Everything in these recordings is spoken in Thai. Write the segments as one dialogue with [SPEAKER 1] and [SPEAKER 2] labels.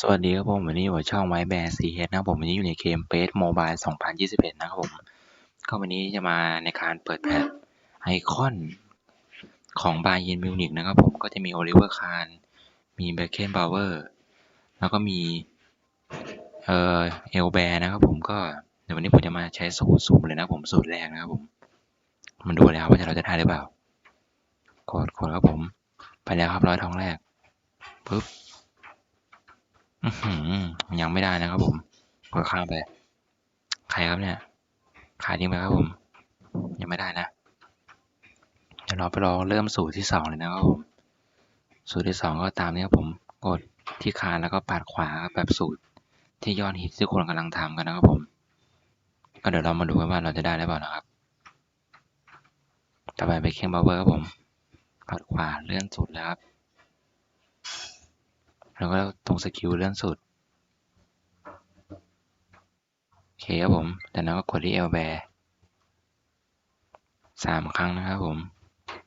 [SPEAKER 1] สวัสดีครับผม วันนี้อยู่ช่องไวแบร์ซีเนะครับผมวันนี้อยู่ในเกมเ a สโมบาย2021 นะครับผม ก็วันนี้จะมาในการเปิดแพทไอคอนของบาเยนมิวนิกนะครับผมก็จะมีโอลิเวอร์คารมีเบเคนบาวเวอร์แล้วก็มีเอ่อเอลแบร์นะครับผมก็เดี๋ยววันนี้ผมจะมาใช้สูตรสูตรเลยนะผมสูตรแรกนะครับผม มันดูเลยครับว่าเราจะได้หรือเปล่ากดกดครับผม ไปแล้วครับร้อยทองแรกปึ๊บ ยังไม่ได้นะครับผมกดข้ามไป ใครครับเนี่ย ขายทิ้งไปครับผม ยังไม่ได้นะ เดี๋ยวเราไปรอเริ่มสูตรที่สองเลยนะครับผม สูตรที่สองก็ตามนี้ครับผม กดที่คานแล้วก็ปาดขวาครับแบบสูตรที่ยอดฮิตที่คนกำลังทำกันนะครับผม ก็เดี๋ยวเรามาดูกันว่าเราจะได้หรือเปล่านะครับ ต่อไปไปเครื่องบาเวอร์ครับผมปัดขวาเลื่อนสุดแล้วครับ แล้วก็ตรงสกิลเลื่อนสุด โอเคครับผมจากนั้นก็กดที่เอลแบร์สามครั้งนะครับผม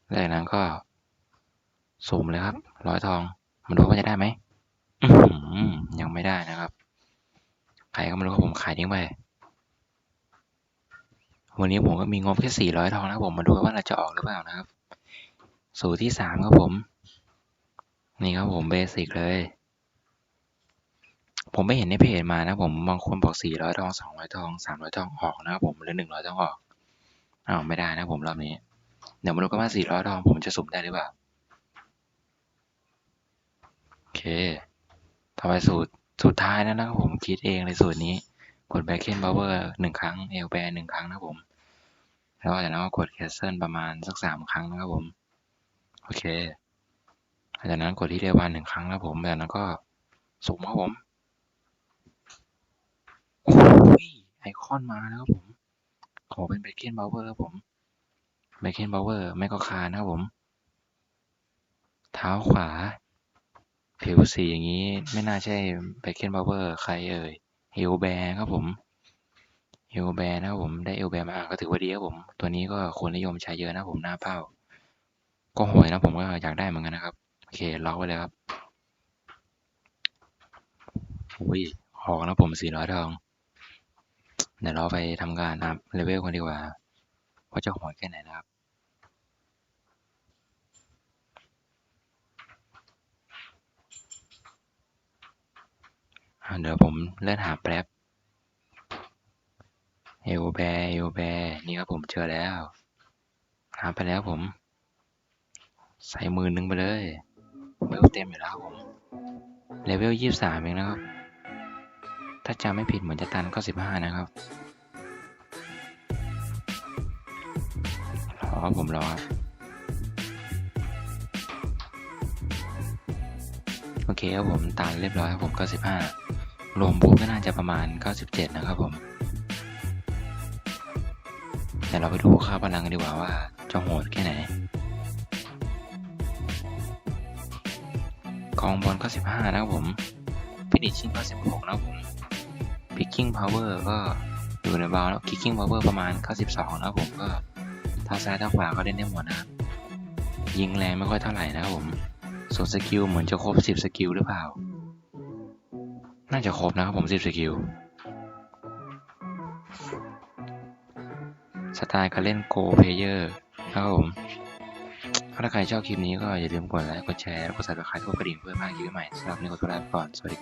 [SPEAKER 1] แล้วจากนั้นก็สูมเลยครับ ร้อยทอง มาดูว่าจะได้ไหมยังไม่ได้นะครับใครก็ไม่รู้ครับผมขายทิ้งไป วันนี้ผมก็มีงบแค่สี่ร้อยทองนะผม มาดูว่าเราจะออกหรือเปล่านะครับ สูตรที่สามครับผม นี่ครับผมเบสิกเลย ผมไม่เห็นในเพจมานะผมบางคนบอกสี่ร้อยทองสองร้อยทองสามร้อยทองออกนะครับผมหรือหนึ่งร้อยทองออกอ้าวไม่ได้นะผมรอบนี้ เดี๋ยวมาดูกันว่าสี่ร้อยทองผมจะสุ่มได้หรือเปล่าโอเค ต่อไปสูตรสุดท้ายแล้วนะครับผมคิดเองเลยสูตรนี้กดแบ็คเคนบาวเวอร์หนึ่งครั้งเอลแบร์หนึ่งครั้งนะครับผมแล้วจากนั้นก็กดแคสเซิลประมาณสักสามครั้งนะครับผมโอเคจากนั้นกดที่เรวันหนึ่งครั้งนะครับผมจากนั้นก็สุ่มครับผม โอ้ยไอ คอนมาแล้วครับผม ขอเป็นเบเกนบาวเวอร์ครับผมเบเกนบาวเวอร์ไม่ก็คานะครับผม เท้าขวา ผิวสีอย่างนี้ไม่น่าใช่เบเกนบาวเวอร์ใครเอ่ยเอลแบร์ครับผมเอลแบร์นะครับผมได้เอลแบร์มาก็ถือว่าดีครับผม ตัวนี้ก็คนนิยมใช้เยอะนะผมหน้าเป้า ก็โหวยนะผมก็อยากได้เหมือนกันนะครับ โอเคล็อกไว้เลยครับอุ้ยออกนะผมสี่ร้อยทอง เดี๋ยวเราไปทำการอัพเลเวลกันดีกว่าว่าจะโหดแค่ไหนนะครับเดี๋ยวผมเลื่อนหาแป๊บเอลแบเอลแบนี่ครับผมเจอแล้ว หาไปแล้วผม ใส่มือนึงไปเลยเวลเต็มอยู่แล้วผมเลเวลยี่สามเองนะครับ ถ้าจำไม่ผิดเหมือนจะตันก็สิบห้านะครับรอผมรอครับโอเคครับผมตันเรียบร้อยครับผมก็สิบห้ารวมบูก็น่าจะประมาณเก้าสิบเจ็ดนะครับผมเดี๋ยวเราไปดูค่าพลังกันดีกว่าว่าจะโหดแค่ไหนกองบอลก็สิบห้านะครับผมฟินิชชิ่งก็สิบหกนะครับผม พิกกิ้งพาวเวอร์ก็อยู่ในบาวแล้วคิกกิ้งพาวเวอร์ประมาณเก้าสิบสองนะผมก็เท้าซ้ายเท้าขวาก็เล่นได้หมดนะยิงแรงไม่ค่อยเท่าไหร่นะครับผม ส่วนสกิลเหมือนจะครบสิบสกิลหรือเปล่า น่าจะครบนะครับผมสิบสกิล สไตล์การเล่นโกเพเยอร์นะครับผม ถ้าใครชอบคลิปนี้ก็อย่าลืมกดไลค์ กดแชร์ กด subscribe กดกระดิ่งเพื่อพลาดคลิปใหม่สำหรับวันนี้ขอตัวลาไปก่อน สวัสดี